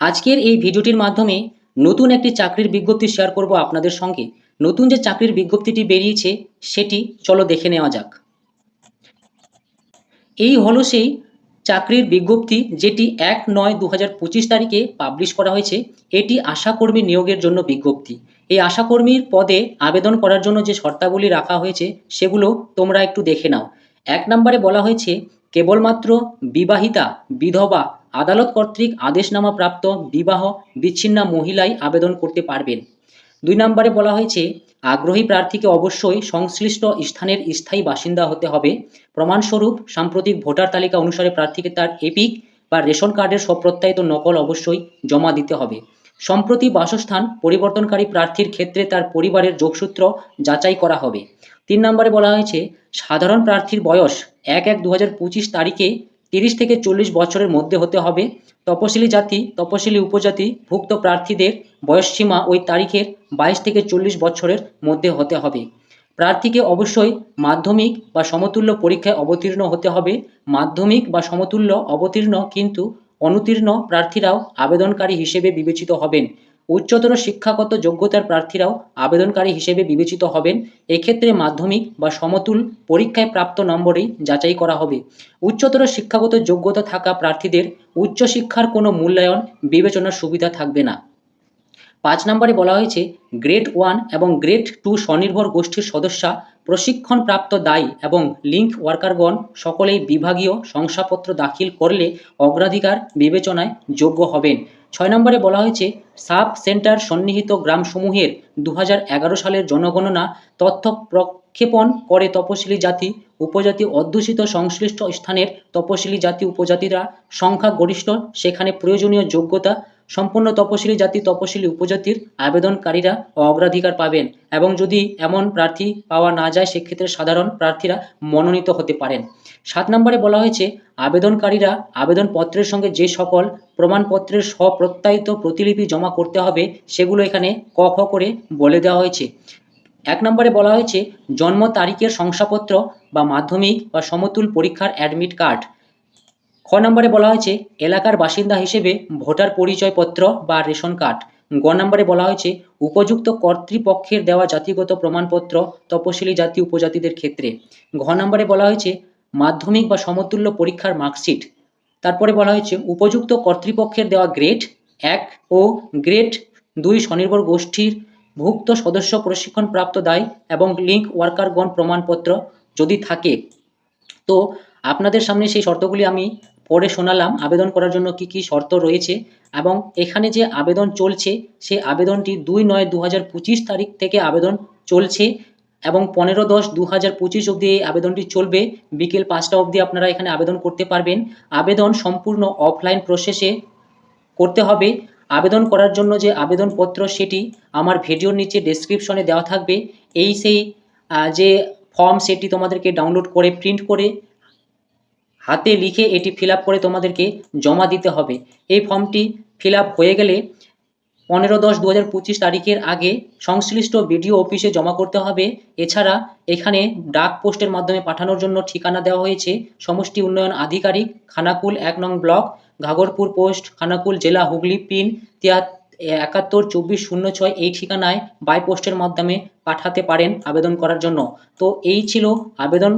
আজকের এই ভিডিওটির মাধ্যমে নতুন একটি চাকরির বিজ্ঞপ্তি শেয়ার করব আপনাদের সঙ্গে। নতুন যে চাকরির বিজ্ঞপ্তিটি বেরিয়েছে, সেটি চলো দেখে নেওয়া যাক। এই হলো সেই চাকরির বিজ্ঞপ্তি, যেটি এক নয় দু তারিখে পাবলিশ করা হয়েছে। এটি আশাকর্মী নিয়োগের জন্য বিজ্ঞপ্তি। এই আশাকর্মীর পদে আবেদন করার জন্য যে শর্তাবলী রাখা হয়েছে, সেগুলো তোমরা একটু দেখে নাও। এক নম্বরে বলা হয়েছে, কেবলমাত্র বিবাহিতা, বিধবা আদালত কর্তৃক আদেশনামা প্রাপ্ত বিবাহ বিচ্ছিন্না মহিলাই আবেদন করতে পারবেন। দুই নম্বরে বলা হয়েছে, আগ্রহী প্রার্থীকে অবশ্যই সংশ্লিষ্ট স্থানের স্থায়ী বাসিন্দা হতে হবে। প্রমাণস্বরূপ, সাম্প্রতিক ভোটার তালিকা অনুসারে প্রার্থীকে তার এপিক বা রেশন কার্ডের স্বপ্রত্যায়িত নকল অবশ্যই জমা দিতে হবে। সম্প্রতি বাসস্থান পরিবর্তনকারী প্রার্থীর ক্ষেত্রে তার পরিবারের যোগসূত্র যাচাই করা হবে। তিন নম্বরে বলা হয়েছে, সাধারণ প্রার্থীর বয়স এক এক দু তারিখে তিরিশ থেকে চল্লিশ বছরের মধ্যে হতে হবে। তপশিলি জাতি, তপশিলি উপজাতি, ভুক্ত প্রার্থীদের বয়সসীমা ওই তারিখের বাইশ থেকে চল্লিশ বছরের মধ্যে হতে হবে। প্রার্থীকে অবশ্যই মাধ্যমিক বা সমতুল্য পরীক্ষায় অবতীর্ণ হতে হবে। মাধ্যমিক বা সমতুল্য অবতীর্ণ কিন্তু অনুতীর্ণ প্রার্থীরাও আবেদনকারী হিসেবে বিবেচিত হবেন। উচ্চতর শিক্ষাগত যোগ্যতার প্রার্থীরাও আবেদনকারী হিসেবে বিবেচিত হবেন। এক্ষেত্রে মাধ্যমিক বা সমতুল পরীক্ষায় প্রাপ্ত নম্বরেই যাচাই করা হবে। উচ্চতর শিক্ষাগত যোগ্যতা থাকা প্রার্থীদের উচ্চশিক্ষার কোনো মূল্যায়ন, বিবেচনার সুবিধা থাকবে না। পাঁচ নম্বরে বলা হয়েছে, গ্রেড ওয়ান এবং গ্রেড টু স্বনির্ভর গোষ্ঠীর সদস্যা, প্রশিক্ষণপ্রাপ্ত দায়ী এবং লিঙ্ক ওয়ার্কারগণ সকলেই বিভাগীয় শংসাপত্র দাখিল করলে অগ্রাধিকার বিবেচনায় যোগ্য হবেন। ছয় নম্বরে বলা হয়েছে, সাব সেন্টার সন্নিহিত গ্রামসমূহের দু হাজার এগারো সালের জনগণনা তথ্য প্রক্ষেপণ করে তপশিলি জাতি, উপজাতি অধ্যুষিত সংশ্লিষ্ট স্থানের তপশিলি জাতি, উপজাতিরা সংখ্যা গরিষ্ঠ সেখানে প্রয়োজনীয় যোগ্যতা সম্পূর্ণ তপশিলি জাতি, তপশিলি উপজাতির আবেদনকারীরা অগ্রাধিকার পাবেন এবং যদি এমন প্রার্থী পাওয়া না যায়, সেক্ষেত্রে সাধারণ প্রার্থীরা মনোনীত হতে পারেন। সাত নম্বরে বলা হয়েছে, আবেদনকারীরা আবেদনপত্রের সঙ্গে যে সকল প্রমাণপত্রের স্বপ্রত্যায়িত প্রতিলিপি জমা করতে হবে, সেগুলো এখানে ক খ করে বলে দেওয়া হয়েছে। এক নম্বরে বলা হয়েছে, জন্ম তারিখের শংসাপত্র বা মাধ্যমিক বা সমতুল পরীক্ষার অ্যাডমিট কার্ড। খ নম্বরে বলা হয়েছে, এলাকার বাসিন্দা হিসেবে ভোটার পরিচয়পত্র বা রেশন কার্ড। গ নম্বরে বলা হয়েছে, উপযুক্ত কর্তৃপক্ষের দেওয়া জাতিগত প্রমাণপত্র তপশিলি জাতি উপজাতিদের ক্ষেত্রে। ঘ নম্বরে বলা হয়েছে, মাধ্যমিক বা সমতুল্য পরীক্ষার মার্কশিট। তারপরে বলা হয়েছে, উপযুক্ত কর্তৃপক্ষের দেওয়া গ্রেড এক ও গ্রেড দুই স্বনির্ভর গোষ্ঠীর ভুক্ত সদস্য প্রশিক্ষণপ্রাপ্ত দায় এবং লিঙ্ক ওয়ার্কারগণ প্রমাণপত্র যদি থাকে, তো আপনাদের সামনে সেই শর্তগুলি আমি পড়ে শোনালাম আবেদন করার জন্য কি কি শর্ত রয়েছে এবং এখানে যে আবেদন চলছে সেই আবেদনটি দুই নয় দু তারিখ থেকে আবেদন চলছে এবং পনেরো দশ দু হাজার পঁচিশ অবধি এই আবেদনটি চলবে। বিকেল পাঁচটা অবধি আপনারা এখানে আবেদন করতে পারবেন। আবেদন সম্পূর্ণ অফলাইন প্রসেসে করতে হবে। আবেদন করার জন্য যে আবেদনপত্র সেটি আমার ভিডিওর নিচে ডেসক্রিপশনে দেওয়া থাকবে। এই সেই যে ফর্ম সেটি তোমাদেরকে ডাউনলোড করে প্রিন্ট করে হাতে লিখে এটি ফিল করে তোমাদেরকে জমা দিতে হবে। এই ফর্মটি ফিল হয়ে গেলে পনেরো দশ দু তারিখের আগে সংশ্লিষ্ট বিডিও অফিসে জমা করতে হবে। এছাড়া এখানে ডাক পোস্টের মাধ্যমে পাঠানোর জন্য ঠিকানা দেওয়া হয়েছে। সমষ্টি উন্নয়ন আধিকারিক খানাকুল এক নং ব্লক, ঘাগরপুর পোস্ট, খানাকুল জেলা হুগলি পিন তিয়া একাত্তর চব্বিশ শূন্য ছয় এই ঠিকানায় বাই পোস্টের মাধ্যমে পাঠাতে পারেন আবেদন করার জন্য। তো এই ছিল আবেদন।